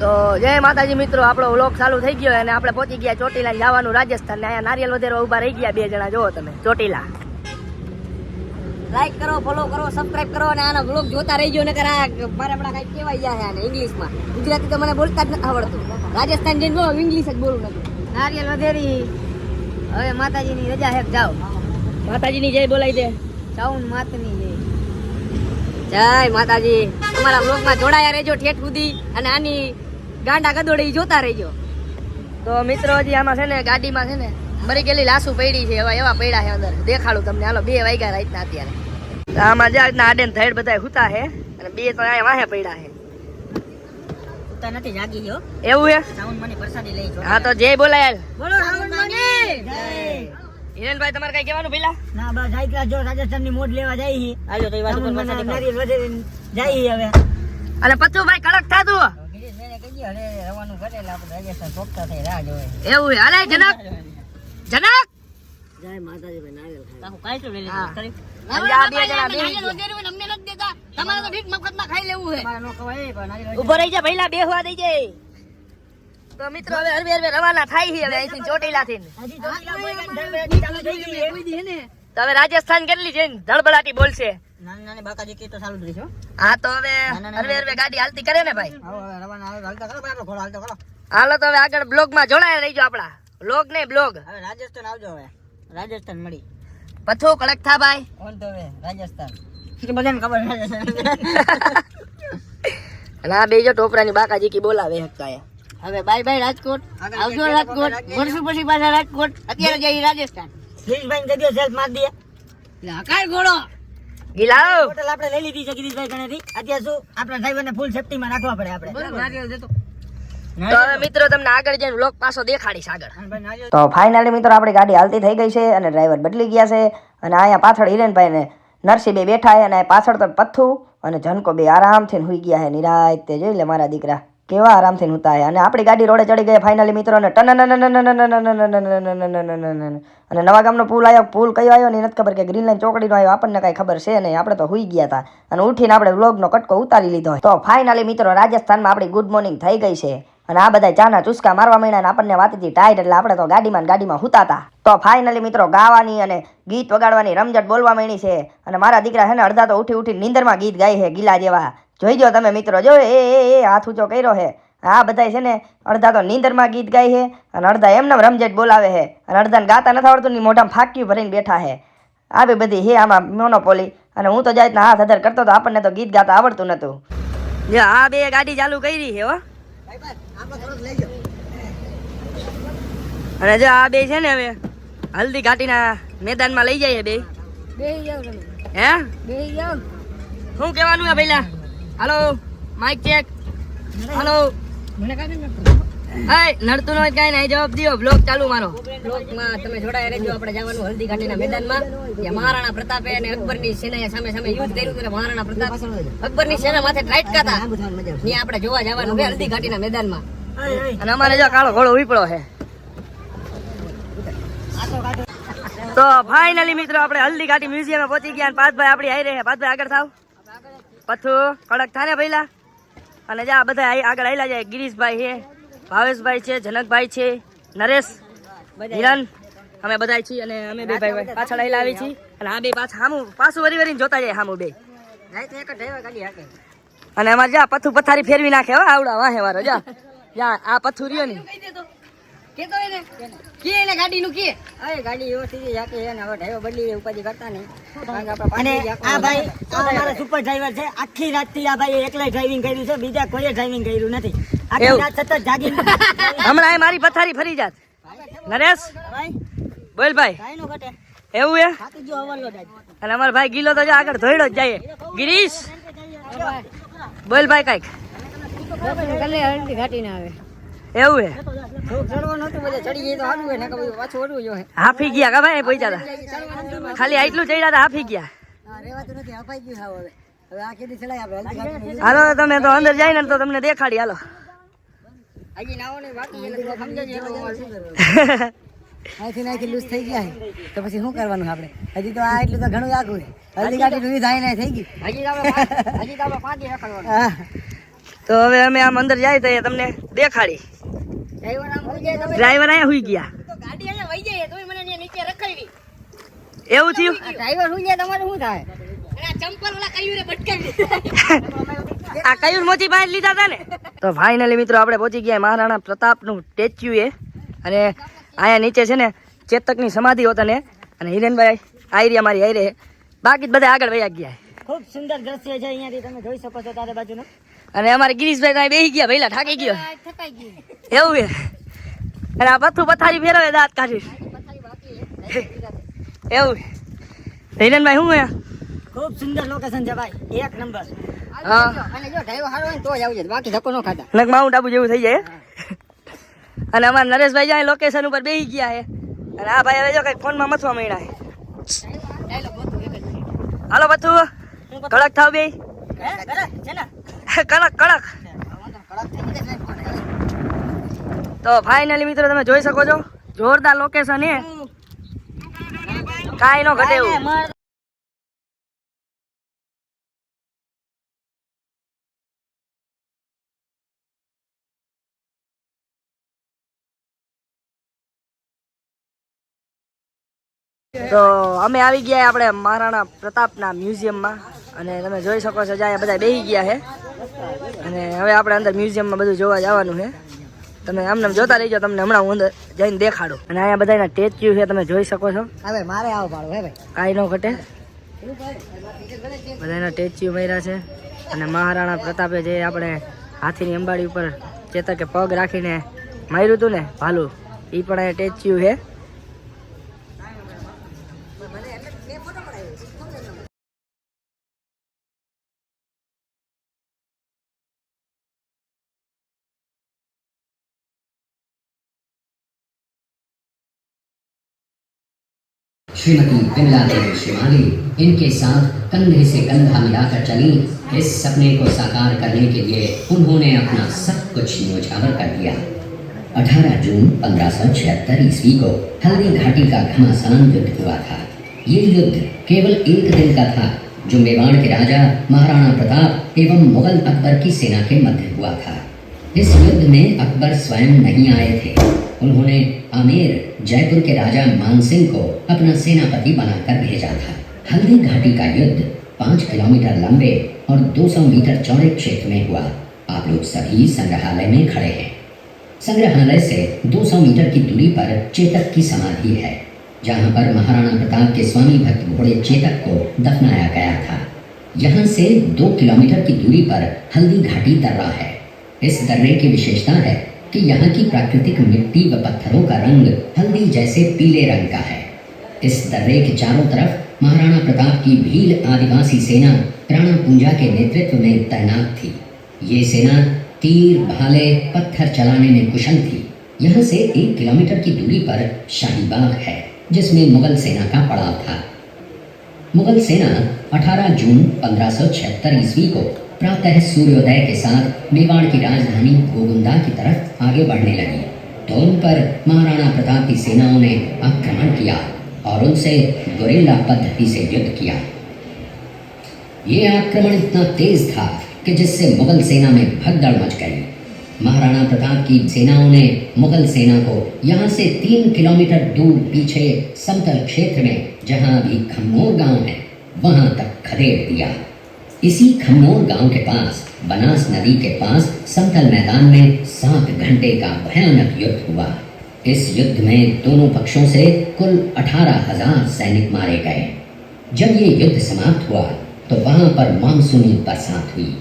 તો જય માતાજી મિત્રો આપણો વ્લોગ ચાલુ થઈ ગયો અને આપણે પહોંચી ગયા ચોટીલા જવાનું રાજસ્થાન ને અહીંયા નારિયેલ વધેરો ઊભા રહી ગયા બે જણા જોવો તમે ચોટીલા. લાઈક કરો ફોલો કરો સબસ્ક્રાઇબ કરો અને આના વ્લોગ જોતા રહી ગયો ને આ મારે આપણા કઈ કહેવાય જાય આને ઇંગ્લિશમાં ગુજરાતી તો મને બોલતા જ નથી આવડતું. રાજસ્થાન જઈને બોલો ઇંગ્લિશ જ બોલું નથી. નારિયેલ વધેરી હવે માતાજીની રજા હેક જાઓ. માતાજીની જય બોલાઈ દે. ચાઉન માતની જય. જય માતાજી. અમારા બ્લોગમાં જોડાયા રહેજો ઠેઠ સુધી. અને આની ગાંડા ગદોડી જોતા રહીજો. તો મિત્રો હજી આમાં છે ને ગાડીમાં છે ને મરી ગયેલી લાસુ પડી છે એવા એવા પડ્યા છે અંદર. દેખાડું તમને. હાલો બે વાગ્યા રાતના અત્યારે. આમાં જે રીતના આડે થેડ બધા હુતા છે અને બે તો અહીંયા વાહે પડ્યા છે. તો નથી જાગી ગયો. એવું છે ચાઉન મને પ્રસાદી લઈ જો. હા તો જય બોલાય બોલો રાવણ માની. જય. હિરેનભાઈ તમારે કઈ કહેવાનું પેલા? ના બસ હાઈ જો રાજસ્થાનની મોડ લેવા જાય હી આજો તો એ વાત જાય હવે. અને પચુભાઈ ભાઈ કડક થાતું. રવાનું એવું છે. જનક. જનક. જય માતાજી ભાઈ નારિયેલ ખાય કાઈ તો લઈ હા. કરી. અને આ બે જણા બે ઊભો રહી જા ભઈલા બેહવા દઈ જાય તો મિત્રો હવે હરવે હરવે રવાના થાય છે હવે ચોટીલા થી તો રાજસ્થાન કેટલી છે? ધડબડાટી બોલશે. નાની નાની બાકાજી કે તો ચાલુ રહીશો હા. તો હવે હરવે હરવે ગાડી હાલતી કરે ને ભાઈ. રવાના હાલતા કરો બાર ઘોડો હાલતો કરો. હાલો તો હવે આગળ બ્લોગમાં જોડાયા રહીજો આપડા બ્લોગ નહીં બ્લોગ. હવે રાજસ્થાન આવજો હવે. રાજસ્થાન મળી. પથ્થુ કડક થા ભાઈ. ઓન તો હવે? રાજસ્થાન. બધાને ખબર રાજસ્થાન અને આ ટોપરાની બાકાજી કી બોલાવે હકાયા હવે બાય બાય રાજકોટ. આવજો રાજકોટ. વર્ષો પછી પાછા રાજકોટ. અત્યારે જઈ રાજસ્થાન. ગિરીશભાઈ ને જગ્યાએ સેલ્ફ માર દે હકાય ઘોડો? ગિલાઓ હોટલ આપણે લઈ લીધી છે ગિરીશભાઈ કણેથી અત્યારે શું? આપણા ડ્રાઈવરને ફૂલ સેફટીમાં રાખવા પડે આપણે. તો. હવે મિત્રો તમને આગળ જઈને બ્લોગ પાછો દેખાડીશ આગળ. તો ફાઇનલી મિત્રો આપણી ગાડી હાલતી થઈ ગઈ છે અને ડ્રાઈવર બદલી ગયા છે. અને અહીંયા પાછળ હિરેનભાઈ ને નરસિંહ બે બેઠા છે અને પાછળ તો પથ્થુ અને જનકો બે આરામથી હુઈ ગયા છે. નિરાય તે જોઈ લે મારા દીકરા. કેવા આરામથી હુતા છે અને આપણી ગાડી રોડે ચડી ગઈ ફાઇનલી મિત્રો અને અને નવા ગામનો પુલ આવ્યો પુલ કયો આવ્યો ને નથી ખબર કે ગ્રીન લાઈન ચોકડીનો આવ્યો આપણને કાંઈ ખબર છે નહીં આપણે તો હુઈ ગયા હતા અને ઉઠીને આપણે વ્લોગનો કટકો ઉતારી લીધો તો ફાઇનલી મિત્રો રાજસ્થાનમાં આપણી ગુડ મોર્નિંગ થઈ ગઈ છે અને આ બધા ચાના ચુસ્કા મારવા માંડ્યા અને આપણને વાતથી ટાઈટ એટલે આપણે તો ગાડીમાં ગાડીમાં હુતા હતા તો ફાઇનલી મિત્રો ગાવાની અને ગીત વગાડવાની રમઝટ બોલવા માંડી છે અને મારા દીકરા છે ને અડધા તો ઉઠી ઉઠી નીંદરમાં ગીત ગાય છે ગીલા જેવા જોઈજો તમે મિત્રો જો એ એ એ હાથ ઊંચો કર્યો છે આ બધાય છે ને અડધા તો નીંદરમાં ગીત ગાય છે અને અડધા એમને રમઝટ બોલાવે છે અને અડધાને ગાતા નથી આવડતું ની મોઢામાં ફાક્યું ભરીને બેઠા છે આવી બધી હે આમાં મોનોપોલી અને હું તો જાય હાથ હધર કરતો તો આપણને તો ગીત ગાતા આવડતું નતું. જો આ બે ગાડી ચાલુ કરી છે હો. અને જો આ બે છે ને હવે હલ્દી ઘાટીના મેદાનમાં લઈ જઈએ બે. હે? બે જાવ શું કહેવાનું હે પહેલા? હાલો માઇક ચેક હાલો. હાય નડતું ન કાંઈ નહીં જવાબ દિયો. બ્લોગ ચાલુ મારો. બ્લોકમાં તમે જોડાયા રહેજો. આપણે જવાનું હલ્દી ઘાટીના મેદાનમાં. જ્યાં મહારાણા પ્રતાપે અને અકબરની સેનાએ સામે સામે યુદ્ધ કર્યું હતું મહારાણા પ્રતાપ અકબરની સેના માથે ટ્રાઇટ હતા ત્યાં આપણે જોવા જવાનું છે હલ્દી ઘાટીના મેદાનમાં અને અમારે જો કાળો ઘોડો વીપળો છે. તો ફાઇનલી મિત્રો આપણે હલ્દી ઘાટી મ્યુઝિયમ પહોંચી ગયા પાથભાઈ આપણી આવી રહ્યા પાથભાઈ આગળ થાવ. પથ્થુ કડક થાને પહેલા અને જા બધા આગળ આવેલા જાય. ગિરીશભાઈ છે ભાવેશભાઈ છે જનકભાઈ છે નરેશ હિરન અમે બધા છીએ અને અમે બે ભાઈ ભાઈ પાછળ આવેલા આવી છીએ. અને આ બે પાછા હામું પાછું વરી વરીને જોતા જાય હામું બે. અને અમારે જા પથુ પથારી ફેરવી નાખે હો આવડા વાહે વારો. જા. જા આ પથ્થુ રહ્યો ને. કેતો એને? કે એને કે? અરે ગાડી ને હવે ડ્રાઈવર બદલી ઉપાધિ કરતા નહીં. અને આ ભાઈ આ અમારા સુપર ડ્રાઈવર છે. આખી રાતથી આ ભાઈ એકલા ડ્રાઇવિંગ કર્યું છે બીજા કોઈએ ડ્રાઇવિંગ કર્યું નથી. આખી રાત સતત જાગી હમણાં એ મારી પથારી ફરી જાત. નરેશ? બોલ ભાઈ. ભાઈ નો ઘટે. એવું આજ. અને અમારો ભાઈ ગીલો તો આગળ ધોઈડો જ જાય ગિરીશ? બોલ ભાઈ કંઈક. ઘાટી ના આવે. એવું હે? હાફી ગયા કા ભાઈ પૈસા હતા ખાલી આટલું ચડ્યા હતા હાફી ગયા. ગયું હાલો તમે તો અંદર જાય ને તો તમને દેખાડી હાલો. અહીંથી નાખી લૂઝ થઈ ગયા તો પછી શું કરવાનું આપણે હજી તો આ એટલું તો ઘણું આખું હલ્દી ગાડી થાય ને થઈ ગઈ હજી હજી પાંચ હા. તો હવે અમે આમ અંદર જાય તો તમને દેખાડી. ડ્રાઈવર અહીંયા હુઈ ગયા. એવું થયું? ડ્રાઈવર હોઈ જાય તમારે શું થાય? આ કયું મોતી બહાર લીધા હતા ને? તો ફાઇનલી મિત્રો આપણે પહોંચી ગયા મહારાણા પ્રતાપનું સ્ટેચ્યુ એ અને અહીંયા નીચે છે ને ચેતકની સમાધિ હોતા ને અને હિરેનભાઈ આયરિયા મારી આયરે બાકી બધા આગળ વયા ગયા. ખૂબ સુંદર દ્રશ્ય છે અહીંયાથી તમે જોઈ શકો છો તારે બાજુનો. અને અમારે ગિરીશભાઈ ત્યાં બેસી ગયા ભાઈલા થાકી ગયો. થકાઈ ગયું. એવું છે. અને આ પથ્થું પથારી ફેરવે દાંત કાઢી એવું છે. હિરેનભાઈ શું હે ખૂબ સુંદર લોકેશન છે ભાઈ. એક નંબર. હા. અને જો ડ્રાઈવર સારો હોય તો જ આવજે બાકી ધક્કો ન ખાતા. નક માઉન્ટ આબુ જેવું થઈ જાય અને અમારા નરેશભાઈ જાય લોકેશન ઉપર બેસી ગયા હે? અને આ ભાઈ હવે જો કઈ ફોનમાં મથવા માંડ્યા બધું છે. હાલો બચ્ચું કડક થાવ બે હે? છે ને? કડક કડક. તો ફાઇનલી મિત્રો તમે જોઈ શકો છો, જોરદાર લોકેશન એ કાંઈ નો ઘટે તો અમે આવી ગયા આપણે મહારાણા પ્રતાપના મ્યુઝિયમમાં. અને તમે જોઈ શકો છો જ્યાં બધા બેસી ગયા છે અને હવે આપણે અંદર મ્યુઝિયમમાં બધું જોવા જવાનું છે. તમે આમને જોતા રહીજો તમને હમણાં હું અંદર જઈને દેખાડું. અને અહીંયા બધાના સ્ટેચ્યુ છે તમે જોઈ શકો છો. હવે મારે આવો પાડો હે ભાઈ. કાંઈ ન ઘટે. બધાના સ્ટેચ્યુ માર્યા છે. અને મહારાણા પ્રતાપે જે આપણે હાથીની અંબાડી ઉપર ચેતકે પગ રાખીને માર્યું હતું ને ભાલું એ પણ અહીંયા સ્ટેચ્યુ છે. श्रीमती विमला देवी शिवाली इनके साथ कंधे से कंधा मिलाकर चली। इस सपने को साकार करने के लिए उन्होंने अपना सब कुछ न्योछावर कर दिया। 18 जून 1576 ईस्वी को हल्दी घाटी का घमासान युद्ध हुआ था। ये युद्ध केवल एक दिन का था। जो मेवाड़ के राजा महाराणा प्रताप एवं मुगल अकबर की सेना के मध्य हुआ था। इस युद्ध में अकबर स्वयं नहीं आए थे। उन्होंने आमेर जयपुर के राजा मानसिंह को अपना सेनापति बनाकर भेजा था। हल्दी घाटी का युद्ध पाँच किलोमीटर लंबे और 200 मीटर चौड़े क्षेत्र में हुआ। आप लोग सभी संग्रहालय में खड़े हैं। संग्रहालय से 200 मीटर की दूरी पर चेतक की समाधि है, जहाँ पर महाराणा प्रताप के स्वामी भक्त घोड़े चेतक को दफनाया गया था। यहाँ से दो किलोमीटर की दूरी पर हल्दी घाटी दर्रा है। इस दर्रे की विशेषता है कि यहाँ की प्राकृतिक मिट्टी व पत्थरों का रंग हल्दी जैसे पीले रंग का है। इस दर्रे के चारों तरफ़ महाराणा प्रताप की भील आदिवासी सेना राणा पूंजा के नेतृत्व में तैनात थी। ये सेना तीर, भाले, पत्थर चलाने में कुशल थी। यहाँ से एक किलोमीटर की दूरी पर शाही बाग है, जिसमें मुगल सेना का पड़ाव था। मुगल सेना 18 जून 1576 ईस्वी को प्रातः सूर्योदय के साथ मेवाड़ की राजधानी गोगुंदा की तरफ़ आगे बढ़ने लगी। तो उन पर महाराणा प्रताप की सेनाओं ने आक्रमण किया और उनसे गुरिल्ला पद्धति से युद्ध किया। ये आक्रमण इतना तेज था कि जिससे मुगल सेना में भगदड़ मच गई। महाराणा प्रताप की सेनाओं ने मुगल सेना को यहाँ से तीन किलोमीटर दूर पीछे समतल क्षेत्र में, जहाँ अभी खम्मोर गाँव है, वहाँ तक खदेड़ दिया। इसी खम्मोर गाँव के पास, बनास नदी के पास, समतल मैदान में सात घंटे का भयानक युद्ध हुआ। इस युद्ध में दोनों पक्षों से कुल अठारह हज़ार सैनिक मारे गए। जब ये युद्ध समाप्त हुआ तो वहाँ पर मानसूनी बरसात हुई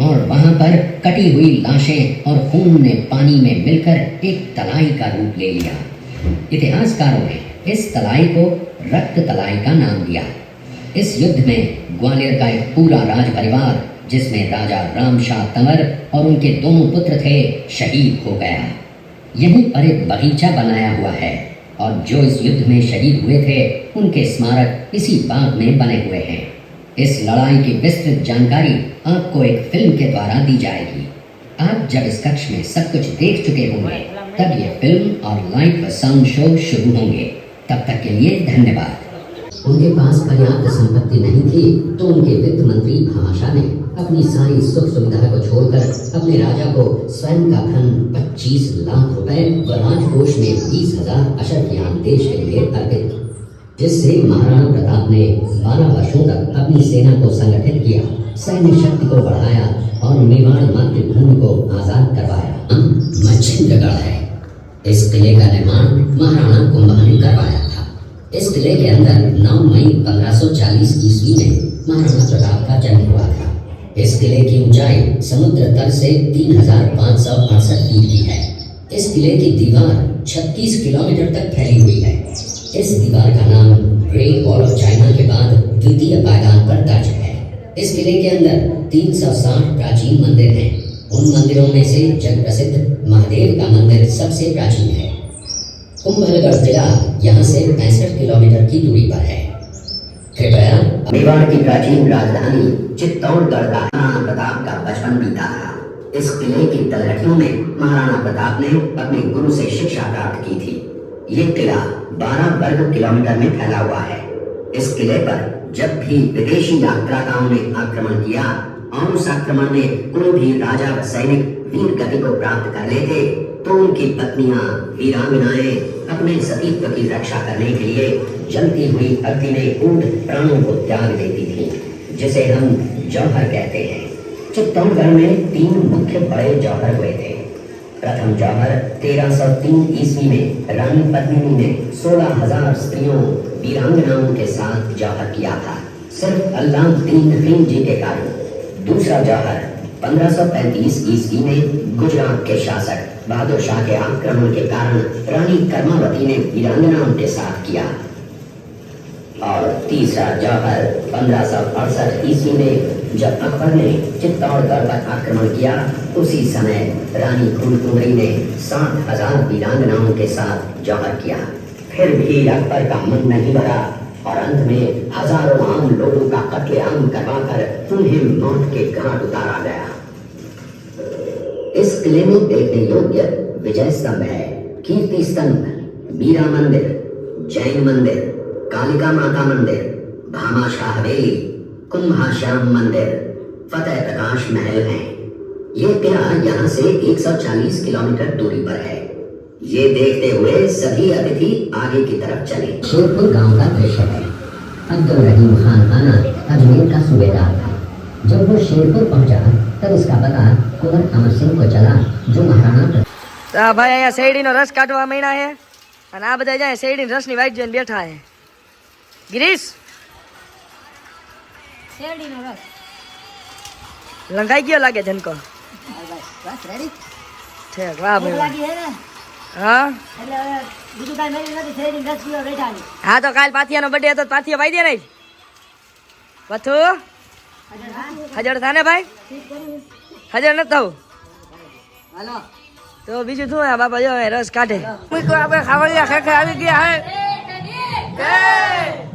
और वहाँ पर कटी हुई लाशें और खून ने पानी में मिलकर एक तलाई का रूप ले लिया। इतिहासकारों ने इस तलाई को रक्त तलाई का नाम दिया। इस युद्ध में ग्वालियर का एक पूरा राज परिवार जिसमें राजा रामशाह तंवर और उनके दोनों पुत्र थे, शहीद हो गया। यहीं पर एक बगीचा बनाया हुआ है, और जो इस युद्ध में शहीद हुए थे, उनके स्मारक इसी बाग में बने हुए हैं। इस लड़ाई की विस्तृत जानकारी आपको एक फ़िल्म के द्वारा दी जाएगी। आप जब इस कक्ष में सब कुछ देख चुके होंगे, तब ये फ़िल्म और लाइव साउंड शो शुरू होंगे। तब तक के लिए धन्यवाद। उनके पास पर्याप्त संपत्ति नहीं थी तो उनके वित्त मंत्री भामाशाह ने अपनी सारी सुख सुविधा को छोड़कर अपने राजा को स्वयं का धन 25 लाख रुपए व राजकोष में 20 हज़ार अशर्फियान देश के लिए अर्पित, जिससे महाराणा प्रताप ने 12 वर्षों तक अपनी सेना को संगठित किया, सैन्य शक्ति को बढ़ाया और मेवाड़ मातृभूमि को आज़ाद करवाया। मच्छिंद्रगढ़ है। इस किले का निर्माण महाराणा कुंभा ने करवाया। इस किले के अंदर 9 मई 1540 ईस्वी में महाराणा प्रताप का जन्म हुआ था। इस किले की ऊंचाई समुद्र तल से 3568 फीट की है। इस किले की दीवार 36 किलोमीटर तक फैली हुई है। इस दीवार का नाम ग्रेट वॉल ऑफ़ चाइना के बाद द्वितीय पायदान पर दर्ज है। इस किले के अंदर 360 प्राचीन मंदिर हैं। उन मंदिरों में से जग प्रसिद्ध महादेव का मंदिर सबसे प्राचीन है। कुंभलगढ़ जिला यहाँ से पैंसठ किलोमीटर की दूरी पर है। कृपया मेवाड़ की प्राचीन राजधानी चित्तौड़गढ़ का महाराणा प्रताप का बचपन बीता। था इस किले की तलहटियों में महाराणा प्रताप ने अपने गुरु से शिक्षा प्राप्त की थी। ये किला 12 वर्ग किलोमीटर में फैला हुआ है। इस किले पर जब भी विदेशी यात्राताओं ने आक्रमण किया और उस आक्रमण में कोई भी राजा व सैनिक वीर गति को प्राप्त कर लेते तो उनकी पत्नियाँ वीरांगनाएँ अपने सतीत्व की रक्षा करने के लिए जलती हुई अग्नि में कूद प्राणों को त्याग देती थी, जिसे हम जौहर कहते हैं। चित्तौड़गढ़ में तीन मुख्य बड़े जौहर हुए थे। प्रथम जौहर 1303 ईस्वी में रानी पद्मिनी ने 16000 स्त्रियों वीरांगनाओं के साथ जौहर किया था। सिर्फ़ अल्लाउद्दीन खिलजी जी के कारण। दूसरा जौहर 1535 ईस्वी में गुजरात के शासक बहादुर शाह के आक्रमण के कारण रानी कर्मावती ने वीरांगनाओं के साथ किया। और तीसरा जौहर पंद्रह सौ अड़सठ ईस्वी में जब अकबर ने चित्तौड़गढ़ पर आक्रमण किया, उसी समय रानी फूलकुमरी ने सात हज़ार वीरांगनाओं के साथ जौहर किया। फिर भी अकबर का मन नहीं भरा और अंत में हज़ारों आम लोगों का कत्लेआम करवाकर उन्हें मौत के घाट उतारा गया। इस किले में देखने योग्य विजय स्तंभ है। कीर्ति स्तंभ, मीरा मंदिर, जैन मंदिर, कालिका माता मंदिर भामाशाह हवेली कुंभाश्याम मंदिर, फतेह प्रकाश महल है। ये किला यहाँ से 140 किलोमीटर दूरी पर है। ये देखते हुए सभी अतिथि आगे की तरफ चले शेरपुर गांव का दृश्य है अब्दुल रहीम खान आना अजमेर का सूबेदार था जब वो शेरपुर पहुंचा तब उसका पता कुंवर अमर सिंह को चला जो महाराणा તો આ ભાઈ અહીંયા શેરડીનો રસ કાઢવા માંડ્યા છે અને આ બધા જાય શેરડીના રસની વાઈટ જોઈને બેઠા છે ગિરીશ શેરડીનો રસ લંઘાઈ ગયો લાગે જનકો બસ રેડી ઠેક વાહ ભૂખ ભાઈ લાગી છે ને હા? નથી હા તો કાલ પાથિયાનો બર્થડે હતો પાથિયા ભાઈ દે ને. પથુ થાય થાને ભાઈ? હજાર ન થવું. હાલો. તો બીજું શું હે બાપા જો રસ કાઢે. આપણે ખાવડિયા ખેખે આવી ગયા હે. જય